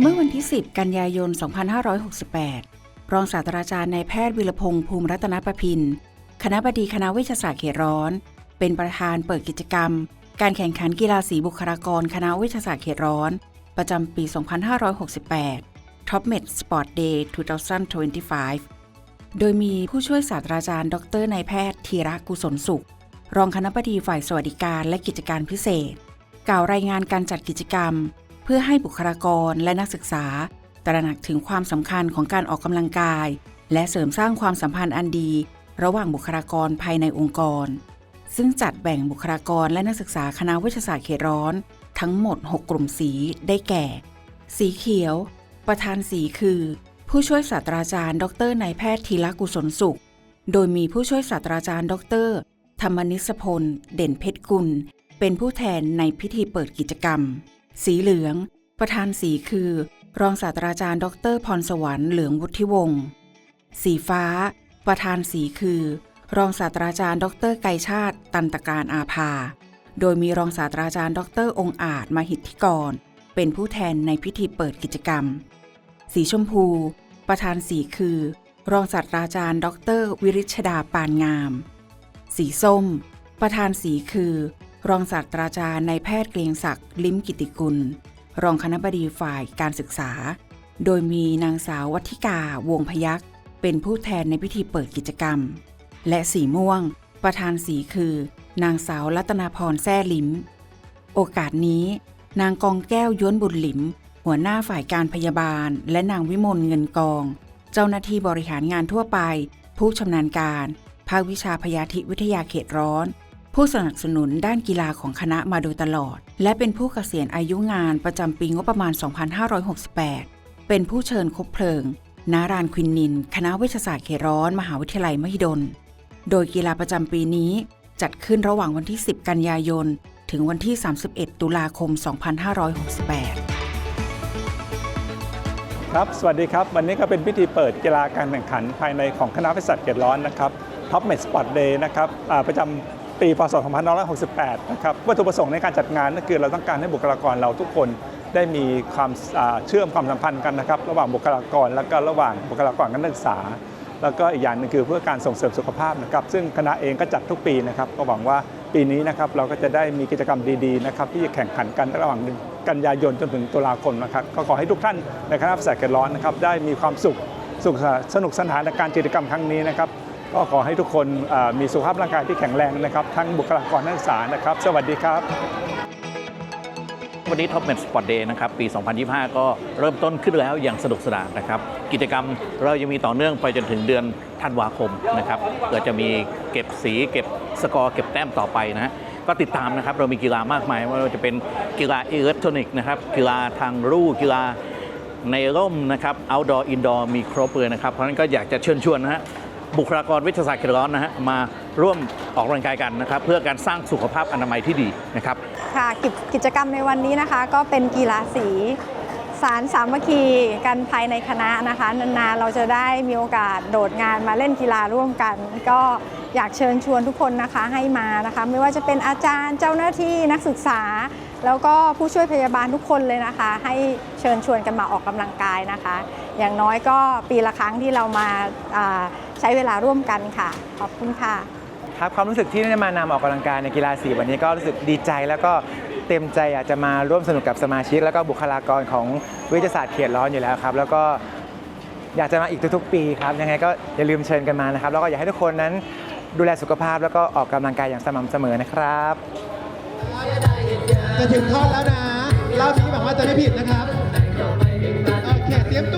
เมื่อวันที่ 10 กันยายน 2568 รองศาสตราจารย์นายแพทย์วิรพงษ์ภูมิรัตนประพิน คณะบดีคณะเวชศาสตร์เขตร้อน เป็นประธานเปิดกิจกรรม การแข่งขันกีฬาสีบุคลากรคณะเวชศาสตร์เขตร้อน ประจำปี 2568 Top Med Sport Day 2025 โดยมีผู้ช่วยศาสตราจารย์ ดรนายแพทย์ธีระกุศลสุข รองคณะบดีฝ่ายสวัสดิการและกิจการพิเศษ กล่าวรายงานการจัดกิจกรรม พื่อให้บุคลากรและนักศึกษา ตระหนักถึงความสำคัญของการออกกำลังกาย และเสริมสร้างความสัมพันธ์อันดี ระหว่างบุคลากรภายในองค์กร ซึ่งจัดแบ่งบุคลากรและนักศึกษาคณะเวชศาสตร์เขตร้อน ทั้งหมด 6 กลุ่มสีได้แก่ สีเขียว ประธานสีคือ ผู้ช่วยศาสตราจารย์ ดรนายแพทย์ธีรกุศลสุข โดยมีผู้ช่วยศาสตราจารย์ ดร ธรรมนิสพล เด่นเพชรกุล เป็นผู้แทนในพิธีเปิดกิจกรรม สีเหลือง ประธานสีคือ รองศาสตราจารย์ ดรพรสวรรค์เหลืองวุฒิวงศ์สีฟ้า ประธานสีคือ รองศาสตราจารย์ ดรไกรชาติ ตันตการอาภา โดยมีรองศาสตราจารย์ ดรองค์อาจมหิทธิกร เป็นผู้แทนในพิธีเปิดกิจกรรม สีชมพู ประธานสีคือ รองศาสตราจารย์ ดร วิริชดาปานงาม สีส้ม ประธานสีคือ รองศาสตราจารย์นายแพทย์เกรียงศักดิ์ลิ้มกิติกุล รองคณบดีฝ่ายการศึกษา โดยมีนางสาววัฒิกาวงพยักษ์เป็นผู้แทนในพิธีเปิดกิจกรรม และสีม่วง ประธานสีคือ นางสาวรัตนาพรแซ่ลิ้ม โอกาสนี้ นางกองแก้วย้วนบุญหลิม หัวหน้าฝ่ายการพยาบาล และนางวิมลเงินกอง เจ้าหน้าที่บริหารงานทั่วไป ผู้ชำนาญการ ภาควิชาพยาธิวิทยาเขตร้อน ผู้สนับสนุนด้านกีฬาของคณะมาโดยตลอด และเป็นผู้เกษียณอายุงานประจำปีงบประมาณ 2568 เป็นผู้เชิญคบเพลิง นารานควินนิน คณะเวชศาสตร์เขตร้อน มหาวิทยาลัยมหิดล โดยกีฬาประจำปีนี้จัดขึ้นระหว่างวันที่ 10 กันยายน ถึงวันที่ 31 ตุลาคม 2568ครับ สวัสดีครับ วันนี้ก็เป็นพิธีเปิดกีฬาการแข่งขันภายในของคณะวิทยาศาสตร์เขตร้อนนะครับ Top Med Sport Day นะครับประจำ ปีพศ 2568 นะครับวัตถุประสงค์ในการจัดงานก็คือเราต้องการให้บุคลากรเราทุกคนได้มีความเชื่อมความสัมพันธ์กันนะครับระหว่างบุคลากรและก็ระหว่างบุคลากรการศึกษา แล้วก็อีกอย่างหนึงคือเพื่อการส่งเสริมสุขภาพนะครับ ซึ่งคณะเองก็จัดทุกปีนะครับก็หวังว่าปีนี้นะครับเราก็จะได้มีกิจกรรมดีๆนะครับที่จะแข่งขันกันระหว่างกันยายนจนถึงตุลาคมนะครับก็ขอให้ทุกท่านในคณะวิทยาศาสตร์เกษตรร้อนนะครับได้มีความสุขสุขสนุกสนานในการกิจกรรมครั้งนี้นะครับ ก็ขอให้ทุกคนมีสุขภาพร่างกายที่แข็งแรงนะครับ ทั้งบุคลากรนักศึกษานะครับ สวัสดีครับวันนี้ Top Med Sport Day นะครับปี 2025 ก็เริ่มต้นขึ้นแล้วอย่างสนุกสนานนะครับ กิจกรรมเรายังมีต่อเนื่องไปจนถึงเดือนธันวาคมนะครับเพื่อจะมีเก็บสีเก็บสกอร์เก็บแต้มต่อไปนะฮะก็ติดตามนะครับ เรามีกีฬามากมายว่าจะเป็นกีฬาอิเล็กทรอนิกส์นะครับกีฬาทางรูกีฬาในร่มนะครับ outdoor indoor มีครบเลยนะครับ เพราะฉะนั้นก็อยากจะเชิญชวนนะฮะ บุคลากรวิทยาศาสตร์เขตร้อนนะฮะมาร่วมออกกำลังกายกันนะครับ เพื่อการสร้างสุขภาพอนามัยที่ดีนะครับ ค่ะกิจกิจกรรมในวันนี้นะคะ ก็เป็นกีฬาสี สารสามัคคีกันภายในคณะนะคะ นานๆเราจะได้มีโอกาสโดดงานมาเล่นกีฬาร่วมกัน ก็อยากเชิญชวนทุกคนนะคะให้มานะคะ ไม่ว่าจะเป็นอาจารย์เจ้าหน้าที่นักศึกษา แล้วก็ผู้ช่วยพยาบาลทุกคนเลยนะคะ ให้เชิญชวนกันมาออกกำลังกายนะคะ อย่างน้อยก็ปีละครั้งที่เรามาา ใช้เวลาร่วมกันค่ะ ขอบคุณค่ะ ครับความรู้สึกที่ได้มานำออกกำลังกายในกีฬาสีวันนี้ก็รู้สึกดีใจแล้วก็เต็มใจอยากจะมาร่วมสนุกกับสมาชิก แล้วก็บุคลากรของวิทยาศาสตร์เขตร้อนอยู่แล้วครับ แล้วก็อยากจะมาอีกทุกๆ ปีครับยังไงก็อย่าลืมเชิญกันมานะครับ แล้วก็อยากให้ทุกคนนั้นดูแลสุขภาพแล้วก็ออกกำลังกายอย่างสม่ำเสมอนะครับจะถึงท่อนแล้วนะรอบนี้หวังว่าจะไม่ผิดนะครับโอเคเตรียมตัว